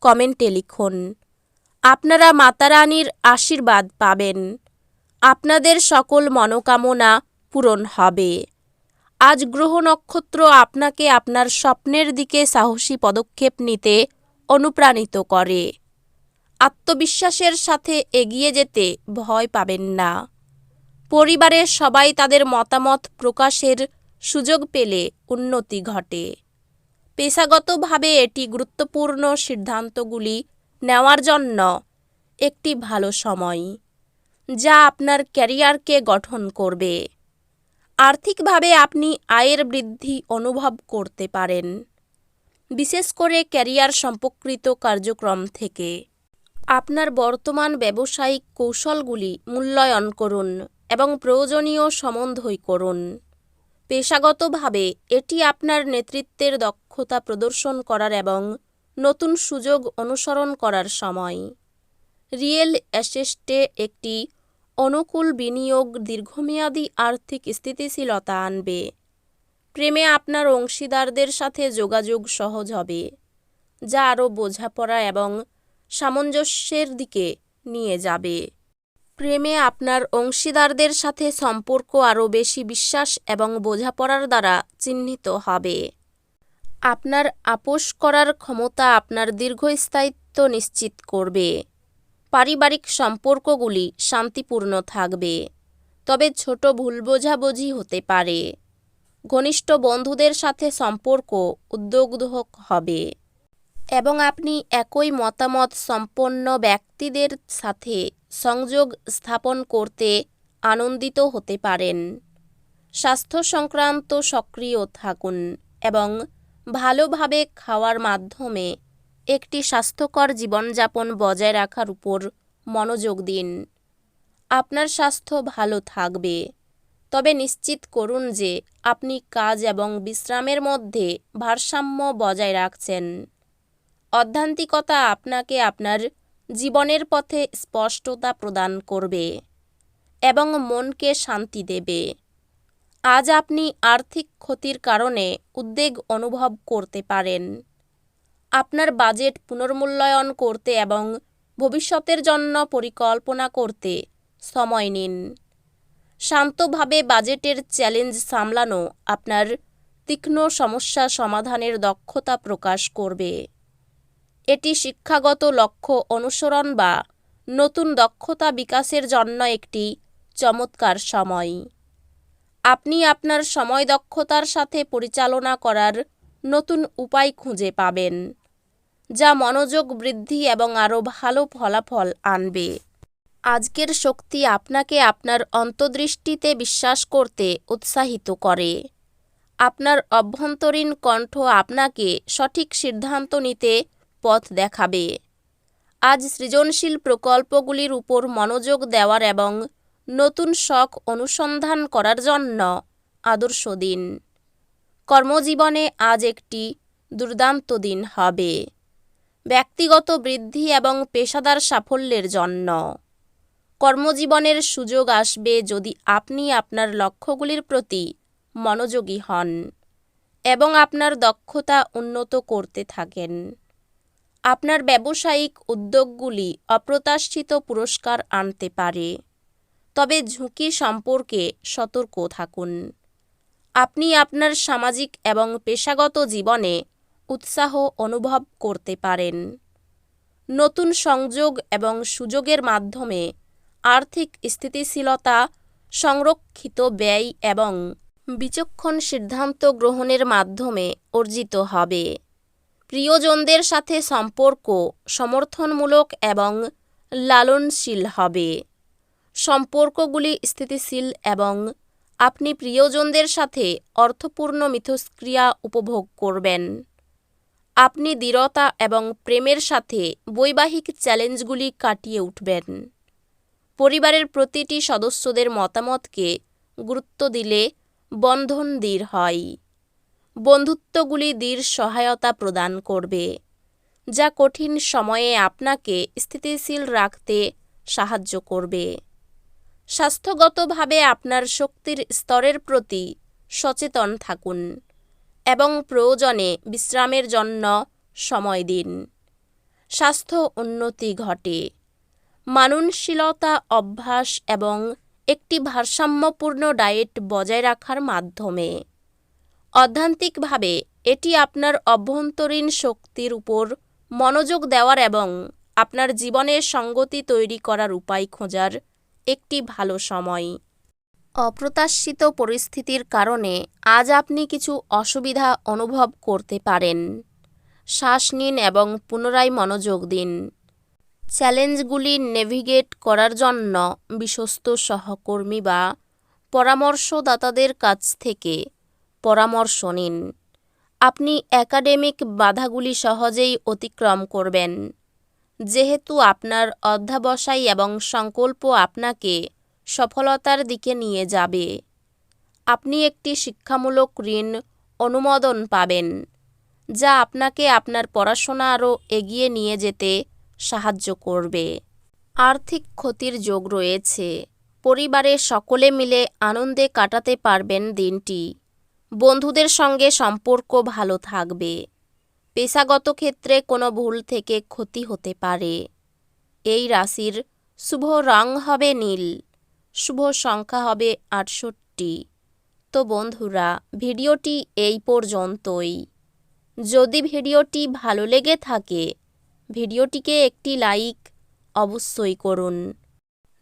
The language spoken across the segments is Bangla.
কমেন্টে লিখুন। আপনারা মাতারানীর আশীর্বাদ পাবেন। আপনাদের সকল মনোকামনা পূরণ হবে। আজ গ্রহ নক্ষত্র আপনাকে আপনার স্বপ্নের দিকে সাহসী পদক্ষেপ নিতে অনুপ্রাণিত করে। আত্মবিশ্বাসের সাথে এগিয়ে যেতে ভয় পাবেন না। পরিবারের সবাই তাদের মতামত প্রকাশের সুযোগ পেলে উন্নতি ঘটে। পেশাগতভাবে এটি গুরুত্বপূর্ণ সিদ্ধান্তগুলি নেওয়ার জন্য একটি ভালো সময়, যা আপনার ক্যারিয়ারকে গঠন করবে। আর্থিকভাবে আপনি আয়ের বৃদ্ধি অনুভব করতে পারেন, বিশেষ করে ক্যারিয়ার সম্পর্কিত কার্যক্রম থেকে। আপনার বর্তমান ব্যবসায়িক কৌশলগুলি মূল্যায়ন করুন এবং প্রয়োজনীয় সম্বন্ধই করুন। পেশাগতভাবে এটি আপনার নেতৃত্বের দক্ষতা প্রদর্শন করার এবং নতুন সুযোগ অনুসরণ করার সময়। রিয়েল অ্যাসেস্টে একটি অনুকূল বিনিয়োগ দীর্ঘমেয়াদী আর্থিক স্থিতিশীলতা আনবে। প্রেমে আপনার অংশীদারদের সাথে যোগাযোগ সহজ হবে, যা আরও বোঝাপড়া এবং সামঞ্জস্যের দিকে নিয়ে যাবে। প্রেমে আপনার অংশীদারদের সাথে সম্পর্ক আরও বেশি বিশ্বাস এবং বোঝাপড়ার দ্বারা চিহ্নিত হবে। আপনার আপোষ করার ক্ষমতা আপনার দীর্ঘস্থায়িত্ব নিশ্চিত করবে। পারিবারিক সম্পর্কগুলি শান্তিপূর্ণ থাকবে। তবে ছোট ভুল বোঝাবুঝি হতে পারে। ঘনিষ্ঠ বন্ধুদের সাথে সম্পর্ক উদ্যোগধক হবে। এবং আপনি একই মতামত সম্পন্ন ব্যক্তিদের সাথে সংযোগ স্থাপন করতে আনন্দিত হতে পারেন। স্বাস্থ্য সংক্রান্ত সক্রিয় থাকুন এবং ভালোভাবে খাওয়ার মাধ্যমে একটি স্বাস্থ্যকর জীবনযাপন বজায় রাখার উপর মনোযোগ দিন। আপনার স্বাস্থ্য ভালো থাকবে। তবে নিশ্চিত করুন যে আপনি কাজ এবং বিশ্রামের মধ্যে ভারসাম্য বজায় রাখছেন। অধ্যান্তিকতা আপনাকে আপনার জীবনের পথে স্পষ্টতা প্রদান করবে এবং মনকে শান্তি দেবে। আজ আপনি আর্থিক ক্ষতির কারণে উদ্বেগ অনুভব করতে পারেন। আপনার বাজেট পুনর্মূল্যায়ন করতে এবং ভবিষ্যতের জন্য পরিকল্পনা করতে সময় নিন। শান্তভাবে বাজেটের চ্যালেঞ্জ সামলানো আপনার তীক্ষ্ণ সমস্যা সমাধানের দক্ষতা প্রকাশ করবে। এটি শিক্ষাগত লক্ষ্য অনুসরণ বা নতুন দক্ষতা বিকাশের জন্য একটি চমৎকার সময়। আপনি আপনার সময় দক্ষতার সাথে পরিচালনা করার নতুন উপায় খুঁজে পাবেন, যা মনোযোগ বৃদ্ধি এবং আরও ভালো ফলাফল আনবে। আজকের শক্তি আপনাকে আপনার অন্তর্দৃষ্টিতে বিশ্বাস করতে উৎসাহিত করে। আপনার অভ্যন্তরীণ কণ্ঠ আপনাকে সঠিক সিদ্ধান্ত নিতে পথ দেখাবে। আজ সৃজনশীল প্রকল্পগুলির উপর মনোযোগ দেওয়ার এবং নতুন শখ অনুসন্ধান করার জন্য আদর্শ দিন। কর্মজীবনে আজ একটি দুর্দান্ত দিন হবে। ব্যক্তিগত বৃদ্ধি এবং পেশাদার সাফল্যের জন্য। কর্মজীবনের সুযোগ আসবে যদি আপনি আপনার লক্ষ্যগুলির প্রতি মনোযোগী হন এবং আপনার দক্ষতা উন্নত করতে থাকেন। আপনার ব্যবসায়িক উদ্যোগগুলি অপ্রত্যাশিত পুরস্কার আনতে পারে। তবে ঝুঁকি সম্পর্কে সতর্ক থাকুন। আপনি আপনার সামাজিক এবং পেশাগত জীবনে উৎসাহ অনুভব করতে পারেন। নতুন সংযোগ এবং সুযোগের মাধ্যমে আর্থিক স্থিতিশীলতা, সংরক্ষিত ব্যয় এবং বিচক্ষণ সিদ্ধান্ত গ্রহণের মাধ্যমে অর্জিত হবে। প্রিয়জনদের সাথে সম্পর্ক সমর্থনমূলক এবং লালনশীল হবে। সম্পর্কগুলি স্থিতিশীল এবং আপনি প্রিয়জনদের সাথে অর্থপূর্ণ মিথস্ক্রিয়া উপভোগ করবেন। আপনি দৃঢ়তা এবং প্রেমের সাথে বৈবাহিক চ্যালেঞ্জগুলি কাটিয়ে উঠবেন। পরিবারের প্রতিটি সদস্যদের মতামতকে গুরুত্ব দিলে বন্ধন দৃঢ় হয়। বন্ধুত্বগুলি দৃঢ় সহায়তা প্রদান করবে, যা কঠিন সময়ে আপনাকে স্থিতিশীল রাখতে সাহায্য করবে। স্বাস্থ্যগতভাবে আপনার শক্তির স্তরের প্রতি সচেতন থাকুন এবং প্রয়োজনে বিশ্রামের জন্য সময় দিন। স্বাস্থ্য উন্নতি ঘটে। মাননশীলতা, অভ্যাস এবং একটি ভারসাম্যপূর্ণ ডায়েট বজায় রাখার মাধ্যমে অধ্যান্তিকভাবে, এটি আপনার অভ্যন্তরীণ শক্তির উপর মনোযোগ দেওয়ার এবং আপনার জীবনের সঙ্গতি তৈরি করার উপায় খোঁজার একটি ভালো সময়। অপ্রত্যাশিত পরিস্থিতির কারণে আজ আপনি কিছু অসুবিধা অনুভব করতে পারেন। শ্বাস নিন এবং পুনরায় মনোযোগ দিন। চ্যালেঞ্জগুলি নেভিগেট করার জন্য বিশ্বস্ত সহকর্মী বা পরামর্শদাতাদের কাছ থেকে পরামর্শ নিন। আপনি একাডেমিক বাধাগুলি সহজেই অতিক্রম করবেন। যেহেতু আপনার অধ্যাবসায় এবং সংকল্প আপনাকে সফলতার দিকে নিয়ে যাবে। আপনি একটি শিক্ষামূলক ঋণ অনুমোদন পাবেন, যা আপনাকে আপনার পড়াশোনা আরও এগিয়ে নিয়ে যেতে সাহায্য করবে। আর্থিক ক্ষতির যোগ রয়েছে। পরিবারে সকলে মিলে আনন্দে কাটাতে পারবেন দিনটি। বন্ধুদের সঙ্গে সম্পর্ক ভালো থাকবে। পেশাগত ক্ষেত্রে কোনো ভুল থেকে ক্ষতি হতে পারে। এই রাশির শুভ রং হবে নীল, শুভ সংখ্যা হবে আটষট্টি। তো বন্ধুরা, ভিডিওটি এই পর্যন্তই। যদি ভিডিওটি ভালো লেগে থাকে, ভিডিওটিকে একটি লাইক অবশ্যই করুন।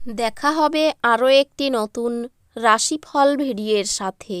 দেখা হবে আরও একটি নতুন রাশিফল ভিডিওর সাথে।